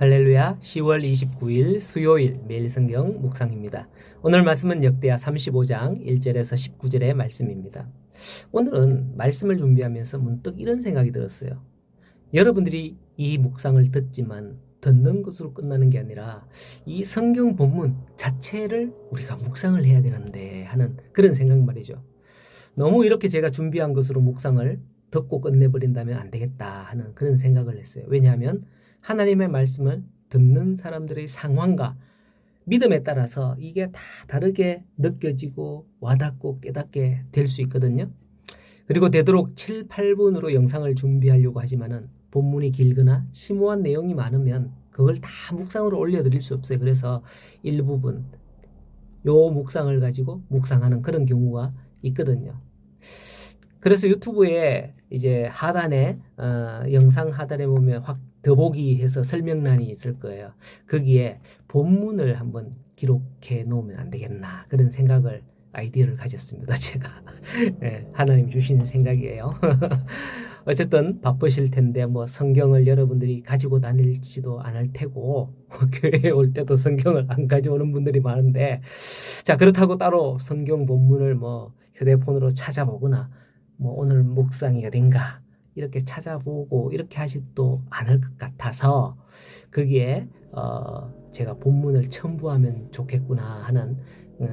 할렐루야 10월 29일 수요일 매일 성경 묵상입니다. 오늘 말씀은 역대하 35장 1절에서 19절의 말씀입니다. 오늘은 말씀을 준비하면서 문득 이런 생각이 들었어요. 여러분들이 이 묵상을 듣지만 듣는 것으로 끝나는 게 아니라 이 성경 본문 자체를 우리가 묵상을 해야 되는데 하는 그런 생각 말이죠. 너무 이렇게 제가 준비한 것으로 묵상을 듣고 끝내버린다면 안 되겠다 하는 그런 생각을 했어요. 왜냐하면 하나님의 말씀을 듣는 사람들의 상황과 믿음에 따라서 이게 다 다르게 느껴지고 와닿고 깨닫게 될 수 있거든요. 그리고 되도록 7, 8분으로 영상을 준비하려고 하지만은 본문이 길거나 심오한 내용이 많으면 그걸 다 묵상으로 올려드릴 수 없어요. 그래서 일부분 요 묵상을 가지고 묵상하는 그런 경우가 있거든요. 그래서 유튜브에 이제 하단에 어, 영상 하단에 보면 확 더보기 해서 설명란이 있을 거예요. 거기에 본문을 한번 기록해 놓으면 안 되겠나 그런 생각을 아이디어를 가졌습니다. 제가 네, 하나님 주신 생각이에요. 어쨌든 바쁘실 텐데 뭐 성경을 여러분들이 가지고 다닐지도 않을 테고 교회에 올 때도 성경을 안 가져오는 분들이 많은데 자 그렇다고 따로 성경 본문을 뭐 휴대폰으로 찾아보거나 뭐 오늘 묵상이 어딘가 이렇게 찾아보고 이렇게 하지도 않을 것 같아서 거기에 어 제가 본문을 첨부하면 좋겠구나 하는 어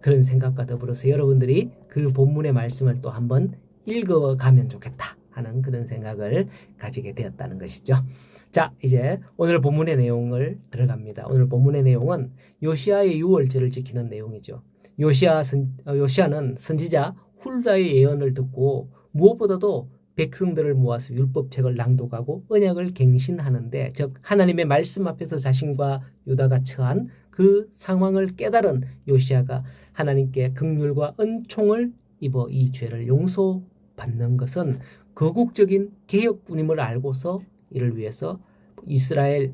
그런 생각과 더불어서 여러분들이 그 본문의 말씀을 또 한번 읽어가면 좋겠다 하는 그런 생각을 가지게 되었다는 것이죠. 자, 이제 오늘 본문의 내용을 들어갑니다. 오늘 본문의 내용은 요시아의 유월절을 지키는 내용이죠. 요시아 선, 어, 요시아는 선지자 훌다의 예언을 듣고 무엇보다도 백성들을 모아서 율법책을 낭독하고 언약을 갱신하는데 즉 하나님의 말씀 앞에서 자신과 유다가 처한 그 상황을 깨달은 요시아가 하나님께 극률과 은총을 입어 이 죄를 용서받는 것은 거국적인 개혁뿐임을 알고서 이를 위해서 이스라엘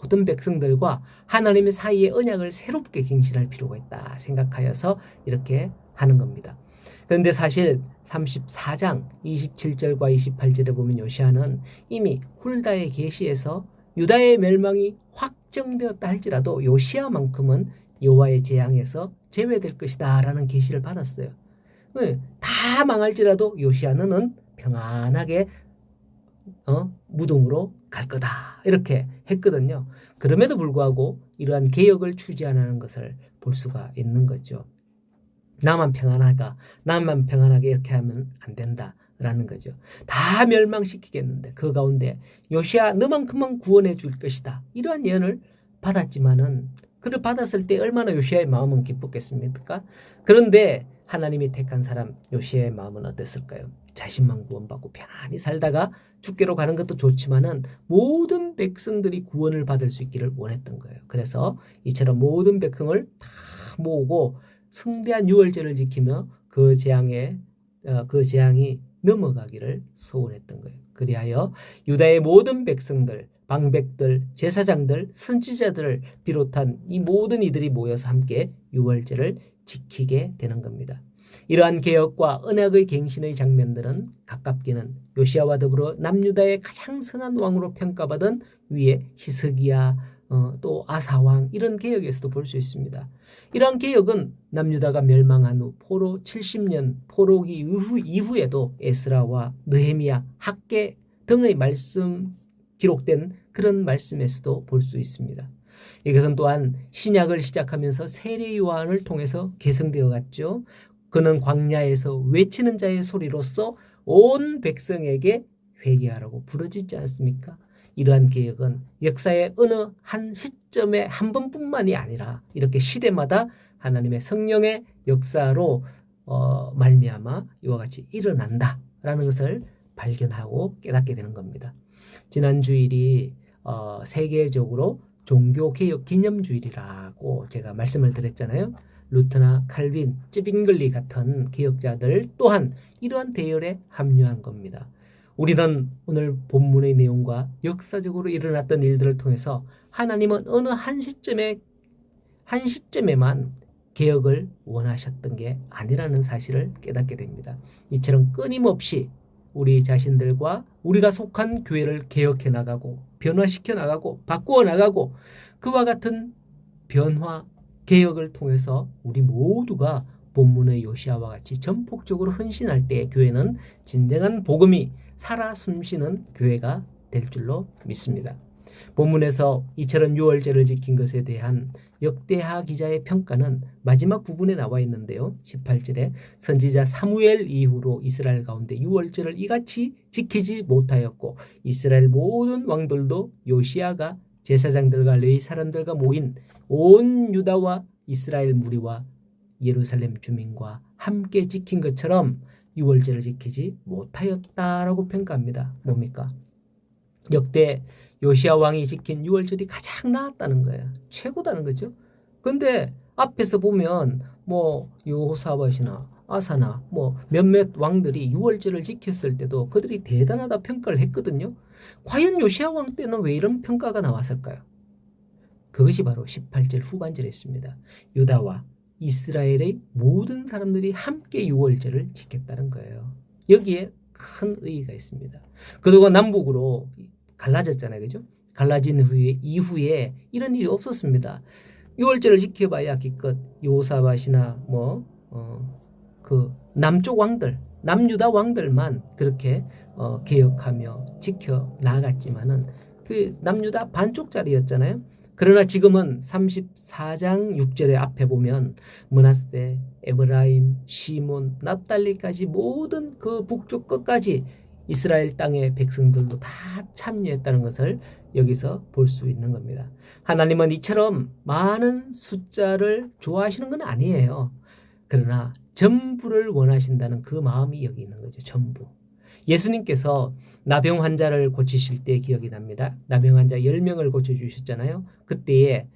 모든 백성들과 하나님의 사이의 언약을 새롭게 갱신할 필요가 있다 생각하여서 이렇게 하는 겁니다. 그런데 사실 34장 27절과 28절에 보면 요시아는 이미 훌다의 계시에서 유다의 멸망이 확정되었다 할지라도 요시아만큼은 여호와의 재앙에서 제외될 것이다라는 계시를 받았어요. 네, 다 망할지라도 요시아는 평안하게 어, 무덤으로 갈 거다 이렇게 했거든요. 그럼에도 불구하고 이러한 개혁을 추진하는 것을 볼 수가 있는 거죠. 나만 평안하가 나만 평안하게 이렇게 하면 안 된다라는 거죠. 다 멸망시키겠는데 그 가운데 요시아 너만큼만 구원해 줄 것이다. 이러한 예언을 받았지만은 그를 받았을 때 얼마나 요시아의 마음은 기뻤겠습니까? 그런데 하나님이 택한 사람 요시아의 마음은 어땠을까요? 자신만 구원받고 편안히 살다가 죽게로 가는 것도 좋지만은 모든 백성들이 구원을 받을 수 있기를 원했던 거예요. 그래서 이처럼 모든 백성을 다 모으고 성대한 유월절을 지키며 그 재앙에 어, 그 재앙이 넘어가기를 소원했던 거예요. 그리하여 유다의 모든 백성들, 방백들, 제사장들, 선지자들을 비롯한 이 모든 이들이 모여서 함께 유월절을 지키게 되는 겁니다. 이러한 개혁과 언약의 갱신의 장면들은 가깝게는 요시아와 더불어 남유다의 가장 선한 왕으로 평가받은 위에 히스기야 어, 또 아사왕 이런 개혁에서도 볼 수 있습니다. 이러한 개혁은 남유다가 멸망한 후 포로 70년 포로기 이후, 이후에도 에스라와 느헤미야, 학계 등의 말씀 기록된 그런 말씀에서도 볼 수 있습니다. 이것은 또한 신약을 시작하면서 세례 요한을 통해서 개성되어 갔죠. 그는 광야에서 외치는 자의 소리로서 온 백성에게 회개하라고 부르짖지 않습니까? 이러한 개혁은 역사의 어느 한 시점에 한 번뿐만이 아니라 이렇게 시대마다 하나님의 성령의 역사로 어, 말미암아 이와 같이 일어난다라는 것을 발견하고 깨닫게 되는 겁니다. 지난 주일이 어, 세계적으로 종교 개혁 기념 주일이라고 제가 말씀을 드렸잖아요. 루트나 칼빈, 찌빙글리 같은 개혁자들 또한 이러한 대열에 합류한 겁니다. 우리는 오늘 본문의 내용과 역사적으로 일어났던 일들을 통해서 하나님은 어느 한 시점에 한 시점에만 개혁을 원하셨던 게 아니라는 사실을 깨닫게 됩니다. 이처럼 끊임없이 우리 자신들과 우리가 속한 교회를 개혁해 나가고 변화시켜 나가고 바꾸어 나가고 그와 같은 변화 개혁을 통해서 우리 모두가 본문의 요시아와 같이 전폭적으로 헌신할 때 교회는 진정한 복음이 살아 숨쉬는 교회가 될 줄로 믿습니다. 본문에서 이처럼 유월절을 지킨 것에 대한 역대하 기자의 평가는 마지막 부분에 나와 있는데요. 18절에 선지자 사무엘 이후로 이스라엘 가운데 유월절을 이같이 지키지 못하였고 이스라엘 모든 왕들도 요시아가 제사장들과 레위 사람들과 모인 온 유다와 이스라엘 무리와 예루살렘 주민과 함께 지킨 것처럼 유월절을 지키지 못하였다라고 평가합니다. 뭡니까? 역대 요시아 왕이 지킨 유월절이 가장 나았다는 거예요. 최고다는 거죠. 근데 앞에서 보면 뭐 요호사밧이나 아사나 뭐 몇몇 왕들이 유월절을 지켰을 때도 그들이 대단하다 평가를 했거든요. 과연 요시아 왕 때는 왜 이런 평가가 나왔을까요? 그것이 바로 18절 후반절에 있습니다. 유다와 이스라엘의 모든 사람들이 함께 유월절을 지켰다는 거예요. 여기에 큰 의의가 있습니다. 그동안 남북으로 갈라졌잖아요. 그죠? 갈라진 후에, 이후에 이런 일이 없었습니다. 6월절을 지켜봐야 기껏 요사밭이나 뭐, 어, 그 남쪽 왕들, 남유다 왕들만 그렇게 어, 개혁하며 지켜 나갔지만은 그 남유다 반쪽짜리였잖아요. 그러나 지금은 34장 6절의 앞에 보면 문하세, 에브라임, 시몬, 납달리까지 모든 그 북쪽 끝까지 이스라엘 땅의 백성들도 다 참여했다는 것을 여기서 볼 수 있는 겁니다. 하나님은 이처럼 많은 숫자를 좋아하시는 건 아니에요. 그러나 전부를 원하신다는 그 마음이 여기 있는 거죠. 전부. 예수님께서 나병 환자를 고치실 때 기억이 납니다. 나병 환자 10명을 고쳐주셨잖아요. 그때에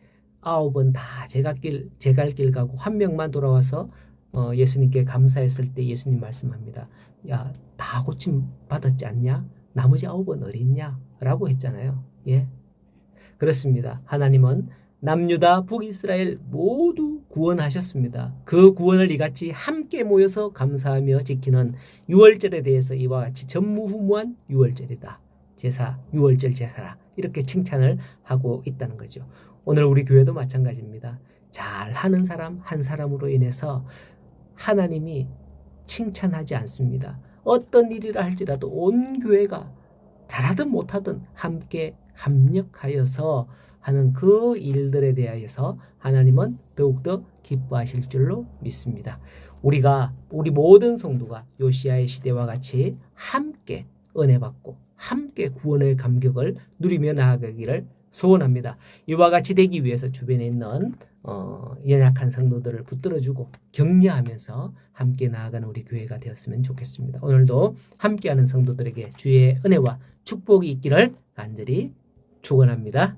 아홉은 다 제갈길, 제갈길 가고 한 명만 돌아와서 어, 예수님께 감사했을 때 예수님 말씀합니다. 야, 다 고침 받았지 않냐? 나머지 아홉은 어딨냐? 라고 했잖아요. 예. 그렇습니다. 하나님은 남유다 북이스라엘 모두 구원하셨습니다. 그 구원을 이같이 함께 모여서 감사하며 지키는 유월절에 대해서 이와 같이 전무후무한 유월절이다. 제사, 유월절 제사라. 이렇게 칭찬을 하고 있다는 거죠. 오늘 우리 교회도 마찬가지입니다. 잘 하는 사람 한 사람으로 인해서 하나님이 칭찬하지 않습니다. 어떤 일이라 할지라도 온 교회가 잘하든 못하든 함께 합력하여서 하는 그 일들에 대하여서 하나님은 더욱더 기뻐하실 줄로 믿습니다. 우리가 우리 모든 성도가 요시아의 시대와 같이 함께 은혜 받고 함께 구원의 감격을 누리며 나아가기를 소원합니다. 이와 같이 되기 위해서 주변에 있는 어, 연약한 성도들을 붙들어주고 격려하면서 함께 나아가는 우리 교회가 되었으면 좋겠습니다. 오늘도 함께하는 성도들에게 주의 은혜와 축복이 있기를 간절히 축원합니다.